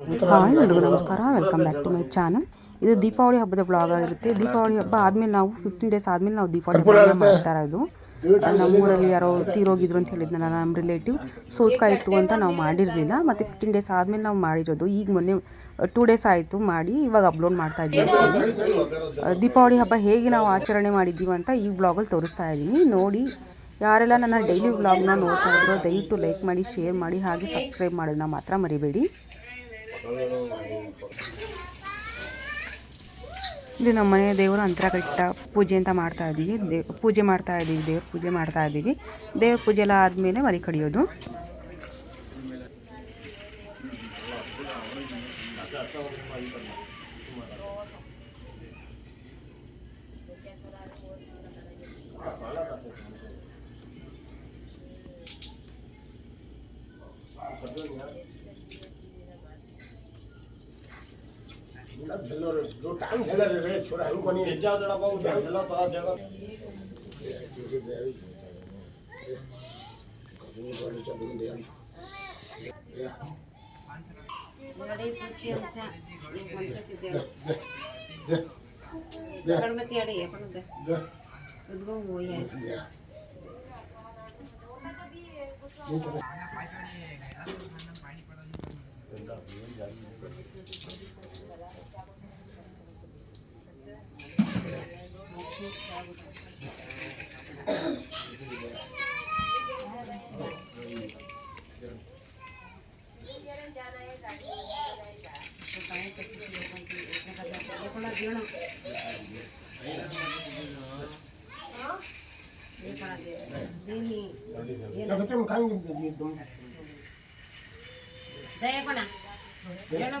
Hi ಎಲ್ರಿಗೂ ನಮಸ್ಕಾರ. Welcome back to my channel ಇದು ದೀಪಾವಳಿ ಹಬ್ಬದ ಬ್ಲಾಗ್ ಆಗಿರುತ್ತೆ. ದೀಪಾವಳಿ ಹಬ್ಬ ಆದ್ಮೇಲೆ ನಾವು ಫಿಫ್ಟೀನ್ ಡೇಸ್ ಆದ್ಮೇಲೆ ನಾವು ದೀಪಾವಳಿ ಹಬ್ಬ ಮಾಡ್ತಾ ಇರೋದು. ನಮ್ಮೂರಲ್ಲಿ ಯಾರೋ ತೀರೋಗಿದ್ರು ಅಂತ ಹೇಳಿದ್ನಲ್ಲ ನಮ್ಮ ರಿಲೇಟಿವ್ ಸೋತ್ಕ ಇತ್ತು ಅಂತ ನಾವು ಮಾಡಿರಲಿಲ್ಲ. ಮತ್ತು ಫಿಫ್ಟೀನ್ ಡೇಸ್ ಆದಮೇಲೆ ನಾವು ಮಾಡಿರೋದು. ಈಗ ಮೊನ್ನೆ ಟೂ ಡೇಸ್ ಆಯಿತು ಮಾಡಿ ಇವಾಗ ಅಪ್ಲೋಡ್ ಮಾಡ್ತಾ ಇದ್ದೀವಿ ದೀಪಾವಳಿ ಹಬ್ಬ ಹೇಗೆ ನಾವು ಆಚರಣೆ ಮಾಡಿದ್ದೀವಿ ಅಂತ ಈ ಬ್ಲಾಗಲ್ಲಿ ತೋರಿಸ್ತಾ ಇದ್ದೀನಿ. ನೋಡಿ ಯಾರೆಲ್ಲ ನನ್ನ ಡೈಲಿ ವ್ಲಾಗ್ನ ನೋಡ್ತಾ ಇದ್ರು ದಯವಿಟ್ಟು ಲೈಕ್ ಮಾಡಿ ಶೇರ್ ಮಾಡಿ ಹಾಗೆ ಸಬ್ಸ್ಕ್ರೈಬ್ ಮಾಡೋದನ್ನ ಮಾತ್ರ ಮರಿಬೇಡಿ. ಇದು ನಮ್ಮ ಮನೆಯ ದೇವರು ಅಂತರಕಟ್ಟ ಪೂಜೆ ಅಂತ ಮಾಡ್ತಾ ಇದ್ದೀವಿ ದೇ ಪೂಜೆ ಮಾಡ್ತಾ ಇದ್ದೀವಿ ದೇವ್ರ ಪೂಜೆ ಮಾಡ್ತಾ ಇದ್ದೀವಿ ದೇವ್ರ ಪೂಜೆ ಎಲ್ಲ ಆದಮೇಲೆ ಮರಿ ಕಡಿಯೋದು. भेजा जरा बाबू भेजला सारा जगह ಕಡಿಮೆ ಅಡಿ ಎಪ್ಪಣದ ಉದ್ಗೊಂಗ್ ಹೋಯ್ಯ ಪಾನಿ Jangan jangan ya,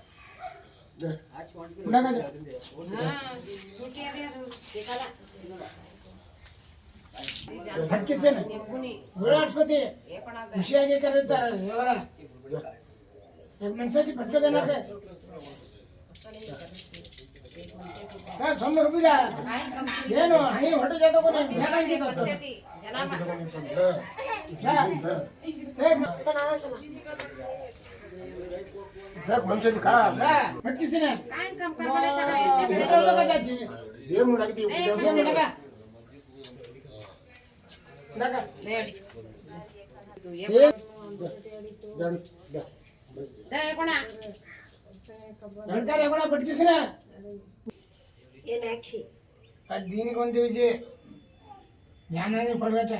ಏ पण ಖುಷಿಯಾಗಿ ಕರೀತಾರೆ ಇವರ ಮನ್ಸಾಗಿ ಪಟ್ಬೇಕನ್ನಕ್ಕೆ ಸೊಮ್ಮೆ ರುಬಿದ ಏನು ಹೈ ಹೊಟ್ಟೆ ಜಾಗ ಒಂದ್ಸತಿ ಕಾಲ ಮಟ್ಟಿಸಿನ ಏನ್ ಮಾಡಾಕಿದ್ದೀವಿ పట్టించేసినా దీనికి వంది విజయ్ జ్ఞానాన్ని పడగచ్చా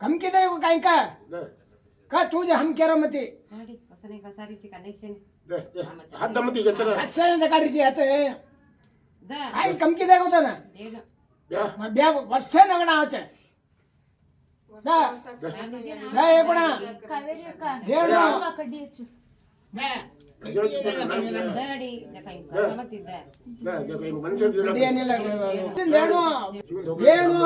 हमके दे काय का का तुझ्या हमक्यारा मते। कसं नाही कसारीची कनेक्शन हात दमती गचरा कसं आहे त्या गाडीची आता हे काय कमकी जाय होता ना मार ब्या वर्ष नगणा नावाचं दा। दा। हे। कोणा दा। ಏನು?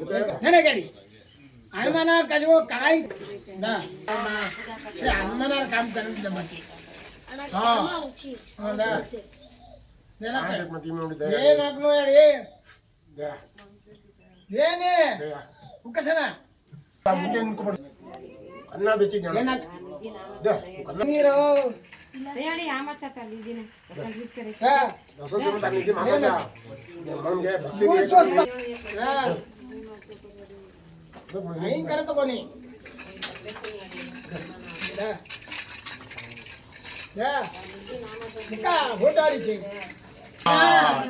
ಇದಕ್ಕೆ ನನಗೆ ಗಾಡಿ ಹನುಮಾನ ಕಜಗೋ ಕಾಯಿ दा ಶ್ರೀ ಹನುಮಾನ ಕಾಮ್ ಕರಂತ ಮತಿ ಅಣ್ಣ ಹಾ. ಅಮ್ಮ ಉಚ್ಚಿ ಹೌದಾ ಏನಕ್ಕ ಮತ್ತೆ ನೋಡಿದೆ ಏನಾಗ್ನು ಹೇಳಿ ಏನೇ Bukas sana, Tabugin ko ba? Anna de chig. Yan na. Da. Niro. Ayari ama chata lidine. Kalbis kare. Ha. Dasa se bata lidine mama da. Manam ge bhakti. Bus bus. Ha. Ain kare to koni. Da. Da. Ka bhotari chig. Ha.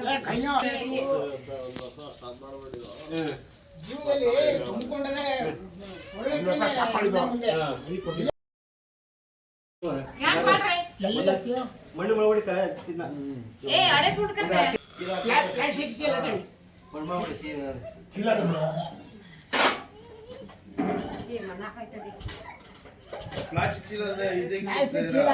ಮಣ್ಣು ಒಳಗಡೆ plastic ಚೀಲ ಇದೆ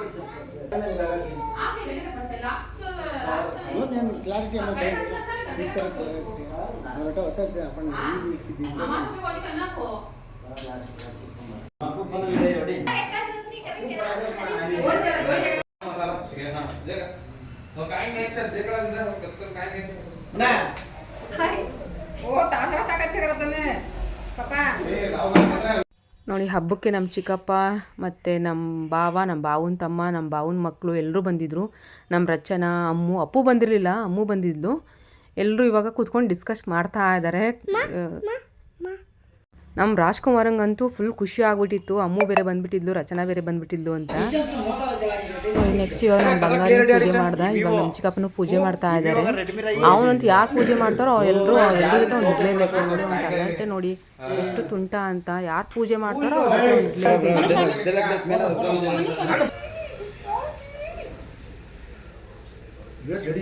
నేను clarity ఏమో మొదట వచ్చా చెప్పండి ఇది ఓ తాతరా తాకచ్చగరతనే పాపా ನೋಡಿ ಹಬ್ಬಕ್ಕೆ ನಮ್ಮ ಚಿಕ್ಕಪ್ಪ ಮತ್ತು ನಮ್ಮ ಬಾವ ನಮ್ಮ ಬಾವನ ತಮ್ಮ ನಮ್ಮ ಬಾವನ ಮಕ್ಕಳು ಎಲ್ಲರೂ ಬಂದಿದ್ದರು ನಮ್ಮ ರಚನಾ ಅಮ್ಮು ಅಪ್ಪು ಬಂದಿರಲಿಲ್ಲ ಅಮ್ಮು ಬಂದಿದ್ಲು. ಎಲ್ಲರೂ ಇವಾಗ ಕೂತ್ಕೊಂಡು ಡಿಸ್ಕಸ್ ಮಾಡ್ತಾ ಇದ್ದಾರೆ ನಮ್ಮ ರಾಜ್ಕುಮಾರಂಗಂತೂ ಫುಲ್ ಖುಷಿ ಆಗ್ಬಿಟ್ಟಿತ್ತು. ಅಮ್ಮು ಬೇರೆ ಬಂದ್ಬಿಟ್ಟಿದ್ಲು, ರಚನಾ ಬೇರೆ ಬಂದ್ಬಿಟ್ಟಿದ್ಲು ಅಂತ. ನೆಕ್ಸ್ಟ್ ಇವಾಗ ನಮ್ಮ ಬಂಗಾರಿ ಪೂಜೆ ಮಾಡ್ದ. ಇವಾಗ ನಮ್ಮ ಚಿಕ್ಕಪ್ಪನು ಪೂಜೆ ಮಾಡ್ತಾ ಇದ್ದಾರೆ ಅವನಂತೂ ಯಾರು ಪೂಜೆ ಮಾಡ್ತಾರೋ ಎಲ್ಲರೂ ಎಲ್ಲರ ಜೊತೆ ಒಂದು ಇಡ್ಲೇಬೇಕು ನೋಡಿ ಒಂದು ನೋಡಿ ಎಷ್ಟು ತುಂಟ ಅಂತ. ಯಾರು ಪೂಜೆ ಮಾಡ್ತಾರೋ ಅವ್ರ ಜೊತೆ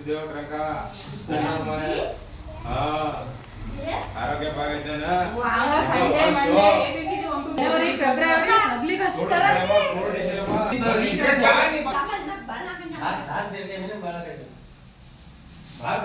ఉద్యోగ ఆరోగ్య బాగైతేనా ಭಾರತ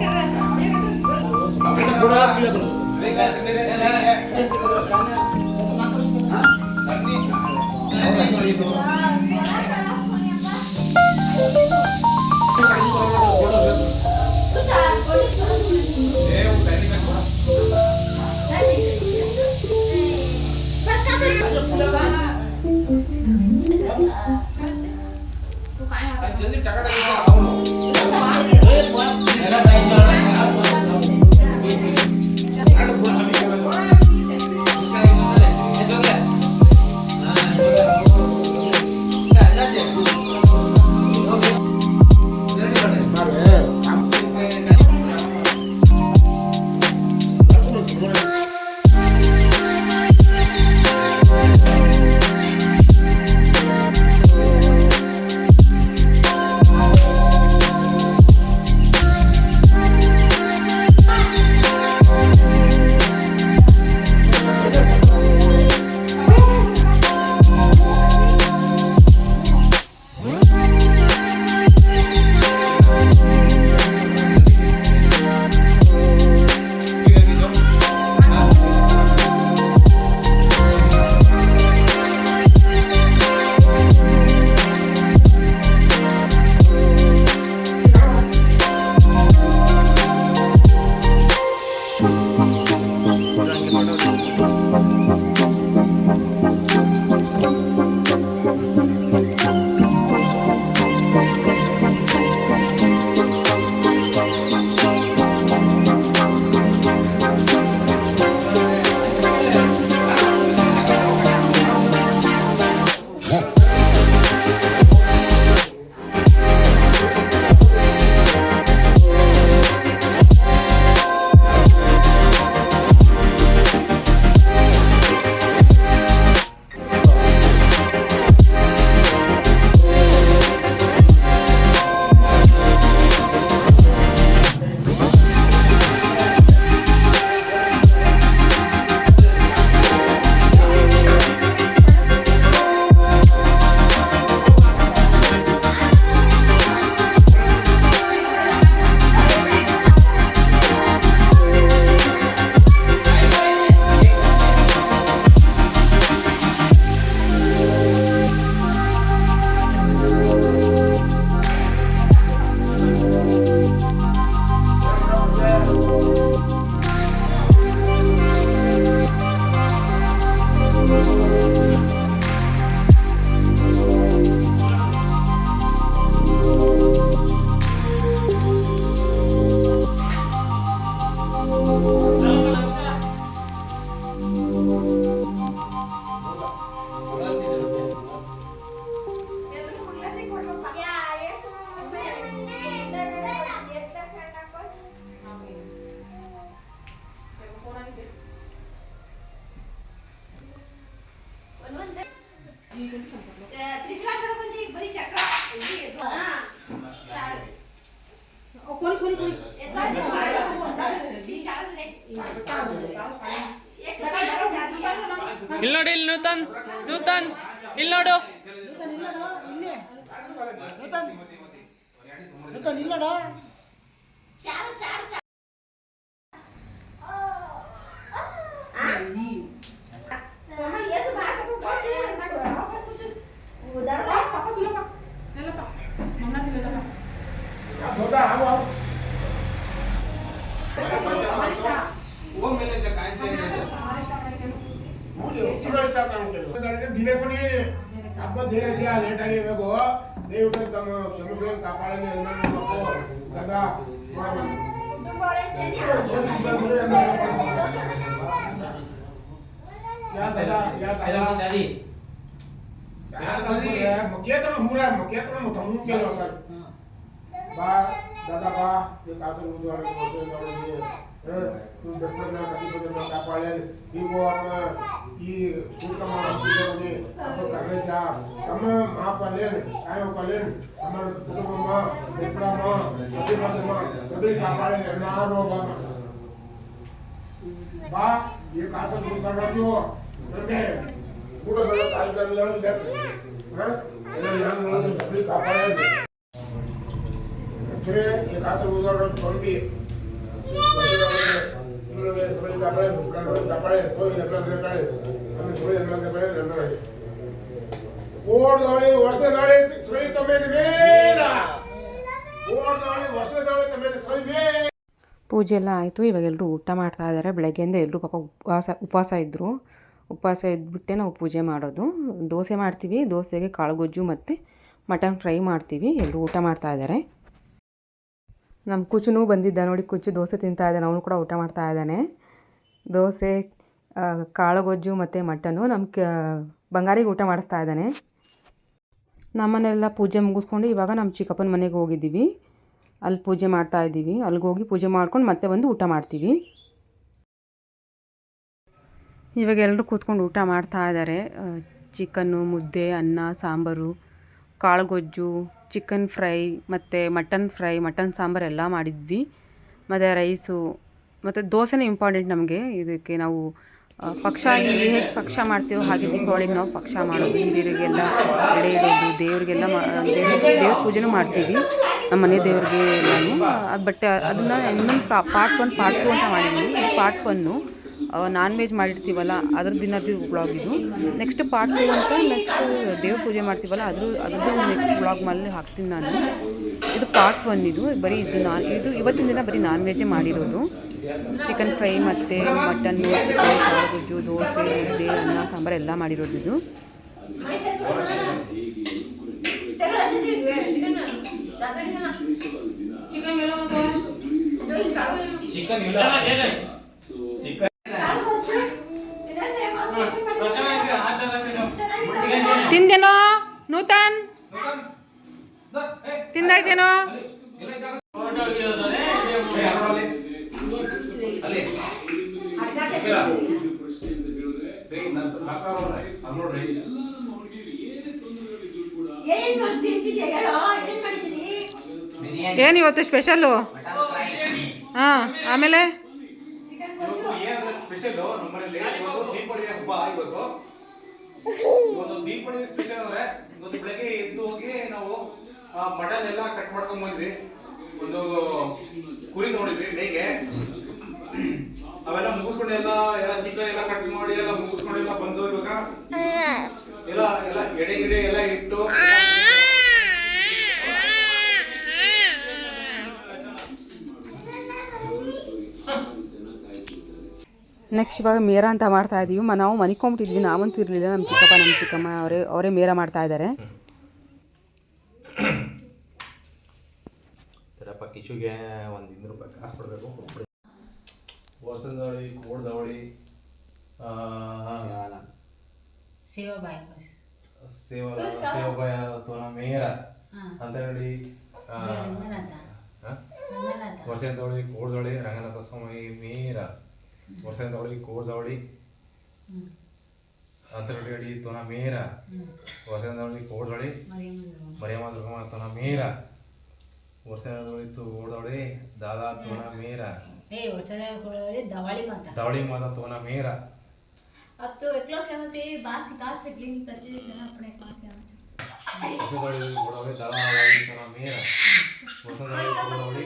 Thank you. நிறுத்தம் நிறுத்தம் நில்லடா சாரு சாரு ದಿನ ಕೊಡಿ ಹಬ್ಬ ದಿನ ಲೇಟ್ ಆಗಿರ್ಬೇಕು దేవుడు తమ క్షమించడం కాపాడని అన్నాడు కదా ముఖ్యతమ హూరా ముఖ్యతమ తమ్ముఖ్యలో బా దాదా బా కాసర్గోడు నువ్వు చెప్పిన తగ్గిపోతున్నా కాపాడాలి నీవు ఈ కుటుంబాన్ని కర్రేచా అమ్మ మా పల్లెని ఆయన పల్లెని అమ్మ కుటుంబమ్మా ఎప్పుడమ్మా ప్రతిపదమ్మా సభ్యులు కాపాడాలి ఎన్నారో బా ఈ కాసం నువ్వు కర్రచ్చు అంటే కూడా తల్లిదండ్రులు సభ్యులు కాపాడాలి సరే ఈ కాసం ఉదాహరణ పంపి ಪೂಜೆ ಎಲ್ಲ ಆಯಿತು, ಇವಾಗ ಎಲ್ಲರೂ ಊಟ ಮಾಡ್ತಾ ಇದ್ದಾರೆ ಬೆಳಗ್ಗೆಯಿಂದ ಎಲ್ಲರೂ ಪಾಪ ಉಪವಾಸ ಉಪವಾಸ ಇದ್ದರು ಉಪವಾಸ ಇದ್ಬಿಟ್ಟೆ ನಾವು ಪೂಜೆ ಮಾಡೋದು. ದೋಸೆ ಮಾಡ್ತೀವಿ. ದೋಸೆಗೆ ಕಾಳು ಗೊಜ್ಜು ಮತ್ತು ಮಟನ್ ಫ್ರೈ ಮಾಡ್ತೀವಿ. ಎಲ್ಲರೂ ಊಟ ಮಾಡ್ತಾ ಇದ್ದಾರೆ ನಮ್ಮ ಕುಚುನೂ ಬಂದಿದ್ದ ನೋಡಿ, ಕುಚು ದೋಸೆ ತಿಂತಾ ಇದ್ದಾನೆ, ಅವನು ಕೂಡ ಊಟ ಮಾಡ್ತಾ ಇದ್ದಾನೆ. ದೋಸೆ ಕಾಳು ಕಾಳುಗೊಜ್ಜು ಮತ್ತು ಮಟನ್ನು ನಮ್ಮ ಕ, ಬಂಗಾರಿಗೆ ಊಟ ಮಾಡಿಸ್ತಾ ಇದ್ದಾನೆ. ನಮ್ಮನೆಲ್ಲ ಪೂಜೆ ಮುಗಿಸ್ಕೊಂಡು ಇವಾಗ ನಮ್ಮ ಚಿಕ್ಕಪ್ಪನ ಮನೆಗೆ ಹೋಗಿದ್ದೀವಿ. ಅಲ್ಲಿ ಪೂಜೆ ಮಾಡ್ತಾ ಇದ್ದೀವಿ. ಅಲ್ಲಿಗೆ ಹೋಗಿ ಪೂಜೆ ಮಾಡ್ಕೊಂಡು ಮತ್ತೆ ಬಂದು ಊಟ ಮಾಡ್ತೀವಿ. ಇವಾಗ ಎಲ್ಲರೂ ಕೂತ್ಕೊಂಡು ಊಟ ಮಾಡ್ತಾ ಇದ್ದಾರೆ. ಚಿಕನ್ನು, ಮುದ್ದೆ, ಅನ್ನ, ಸಾಂಬಾರು. ಕಾಳುಗೊಜ್ಜು ಚಿಕನ್ ಫ್ರೈ ಮತ್ತು ಮಟನ್ ಫ್ರೈ ಮಟನ್ ಸಾಂಬಾರು ಎಲ್ಲ ಮಾಡಿದ್ವಿ. ಮತ್ತು ರೈಸು ಮತ್ತು ದೋಸೆನೇ ಇಂಪಾರ್ಟೆಂಟ್ ನಮಗೆ. ಇದಕ್ಕೆ ನಾವು ಪಕ್ಷ ಇಲ್ಲಿ ಹೇಗೆ ಪಕ್ಷ ಮಾಡ್ತೀವೋ ಹಾಗೆ ದೀಪಾವಳಿಗೆ ನಾವು ಪಕ್ಷ ಮಾಡೋದು. ಹಿರಿಯರಿಗೆಲ್ಲ ಎಡೆ ಇಡೋದು, ದೇವರಿಗೆಲ್ಲ ದೇವ್ರ ಪೂಜೆನೂ ಮಾಡ್ತೀವಿ. ನಮ್ಮ ಮನೆ ದೇವರಿಗೆ ಎಲ್ಲನೂ. ಅದು ಬಟ್ ಅದನ್ನು ಇನ್ನೊಂದು ಪಾರ್ಟ್ ಒನ್ ಪಾರ್ಟ್ ಟು ಅಂತ ಮಾಡಿದ್ವಿ. ಪಾರ್ಟ್ ಒನ್ನು ನಾನ್ ವೆಜ್ ಮಾಡಿರ್ತೀವಲ್ಲ ಅದ್ರ ದಿನದ್ದು ಬ್ಲಾಗ್ ಇದು. ನೆಕ್ಸ್ಟ್ ಪಾರ್ಟ್ ಟು ಅಂತ ನೆಕ್ಸ್ಟ್ ದೇವ್ರ ಪೂಜೆ ಮಾಡ್ತೀವಲ್ಲ ಅದ್ರ ಅದ್ರದ್ದು ನೆಕ್ಸ್ಟ್ ಬ್ಲಾಗ್ ಮಲ್ಲಿ ಹಾಕ್ತೀನಿ ನಾನು. ಇದು ಪಾರ್ಟ್ ಒನ್ ಇದು ಬರೀ ಇದು ನಾನ್ ಇದು ಇವತ್ತಿನ ದಿನ ಬರೀ ನಾನ್ ವೆಜ್ಜೇ ಮಾಡಿರೋದು. ಚಿಕನ್ ಫ್ರೈ ಮತ್ತು ಮಟನ್ನು ಚಿಕನ್ ದೋಸೆ ಇಡ್ಲಿ ಅನ್ನ ಸಾಂಬಾರು ಎಲ್ಲ ಮಾಡಿರೋದು ಇದು. ಚಿಕನ್ ನೂತನ್. ತಿಂದಾಯ್ತೇನೋ? ಏನು ಇವತ್ತು ಸ್ಪೆಷಲ್ಲು ಹಾಂ ಆಮೇಲೆ? ಇವತ್ತು ದೀಪಾವಳಿ ಸ್ಪೆಷಲ್ ಅಂದ್ರೆ ಒಂದು ಬೆಳಗ್ಗೆ ಎದ್ದು ಹೋಗಿ ನಾವು ಮಟನ್ ಎಲ್ಲ ಕಟ್ ಮಾಡ್ಕೊಂಡ್ ಬಂದ್ವಿ. ಒಂದು ಕುರಿ ನೋಡಿದ್ವಿ ಮೇಕೆ. ಅವೆಲ್ಲ ಮುಗಿಸ್ಕೊಂಡು ಎಲ್ಲ ಎಲ್ಲ ಚಿಕನ್ ಎಲ್ಲ ಕಟ್ ಮಾಡಿ ಎಲ್ಲ ಮುಗಿಸ್ಕೊಂಡು ಎಲ್ಲ ಬಂದು ಇವಾಗ ಎಲ್ಲ ಎಲ್ಲ ಎಡೆ ಗಿಡೆ ಎಲ್ಲ ಇಟ್ಟು ನೆಕ್ಸ್ಟ್ ಇವಾಗ ಮೇರ ಅಂತ ಮಾಡ್ತಾ ಇದೀವಿ. ಮ ನಾವು ಮನಿಕೊಂಬಿಟ್ಟಿದ್ವಿ ನಾವಂತೂ ಇರಲಿಲ್ಲ. ನಮ್ಮ ಚಿಕ್ಕಪ್ಪ ನಮ್ಮ ಚಿಕ್ಕಮ್ಮ ಅವರೇ ಅವರೇ ಮೇರ ಮಾಡ್ತಾ ಇದ್ದಾರೆ ಸರಪ್ಪ ಕಿಶುಗೆ ಒಂದು ಇನ್ನೂರು ರೂಪಾಯಿ ಕಾಸು ಕೊಡಬೇಕು. ವರ್ಷದವಳಿ ಕೋಡ್ದವಳಿ ಸೇವಾಬಾಯಿ. ಸೇವ ಸೇವಬಾಯ ಅಥವಾ ಮೇರ ಅಂತ ಹೇಳಿ ವರ್ಷದವಳಿ ಕೋಡ್ದವಳಿ ರಂಗನಾಥ ಸ್ವಾಮಿ ಮೇರ. ವರ್ಷದವಳಿ ಕೋಡ್ದವಳಿ ಅಂತ ಹೇಳಿ ತೋನ ಮೇರ ವರ್ಷದವಳಿ ಕೋಡ್ದವಳಿ ಮರಿಯಮ್ಮ ದುರ್ಗಮ್ಮ ತೋನ ಮೇರ ವರ್ಷದವಳಿ ಕೋಡ್ದವಳಿ दादा तोना मेरा ए वर्षा कोळी दवाळी माता दवड़ी माता तोना मेरा अब तो एकलो क्या होते बात सिखा सकली सच्ची अपने क्लास के ವರ್ಷದವಳಿ ಕೋಡ್ದವಳಿ दादा दवड़ी तोना मेरा ವರ್ಷದವಳಿ ಕೋಡ್ದವಳಿ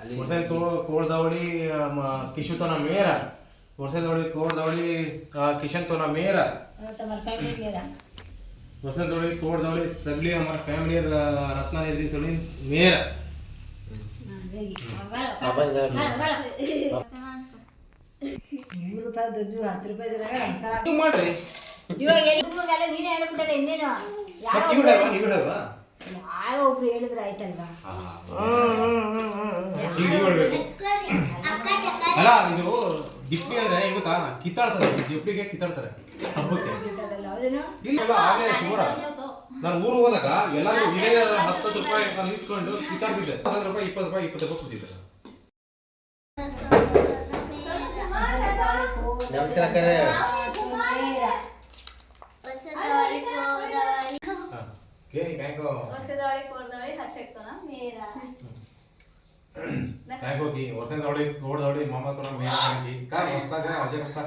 ವರ್ಷ ಕೋಳ್ದವಳಿ ಕಿಶು ತನ ಮೇರ. ವರ್ಷದವಳಿ ಕೋಳ್ದವಳಿ ಕಿಶನ್ ತೋನ ಮೇರ. ವರ್ಷದವಳಿ ಕೋಳ್ದವಳಿ ಸಗಲಿ ಅಮರ ಫ್ಯಾಮಿಲಿ ರತ್ನ ಇದ್ರಿ ಸಗಲಿ ಮೇರ. ರೂಪಾಯಿ ನೀನೇ ಯಾರೋ ಒಬ್ರು ಹೇಳಿದ್ರೆ ಆಯ್ತಲ್ವಾ? ನೀವು ಹೇಳ್ಬೇಕು ಅಲ್ಲ ಇದು ಡಿಪ್ಪಿ ಅಂದ್ರೆ ಹೆಂಗ್ ಗೊತ್ತಾ? ಕಿತ್ತಾಡ್ತಾರೆ ಡಿಪ್ಪಿಗೆ ಕಿತ್ತಾಡ್ತಾರೆ ಹಬ್ಬಕ್ಕೆ. ಇಲ್ಲ ಆಗ್ಲೇ ಸುಮಾರ ನಾನು ಊರು ಹೋದಾಗ ಎಲ್ಲರೂ ಇದೇ ಹತ್ತು ರೂಪಾಯಿ ನಾನು ಇಸ್ಕೊಂಡು ಕಿತ್ತಾಡ್ತಿದ್ದೆ. ಹತ್ತು ರೂಪಾಯಿ ಇಪ್ಪತ್ತು ರೂಪಾಯಿ ಇಪ್ಪತ್ತು ರೂಪಾಯಿ ಕೊಡ್ತಿದ್ದೆ. ನಮಸ್ಕಾರ काय होती वर्षांचा थोडी थोडं थोडी मामा थोडा मेहनत का बसता काय हजेर बसता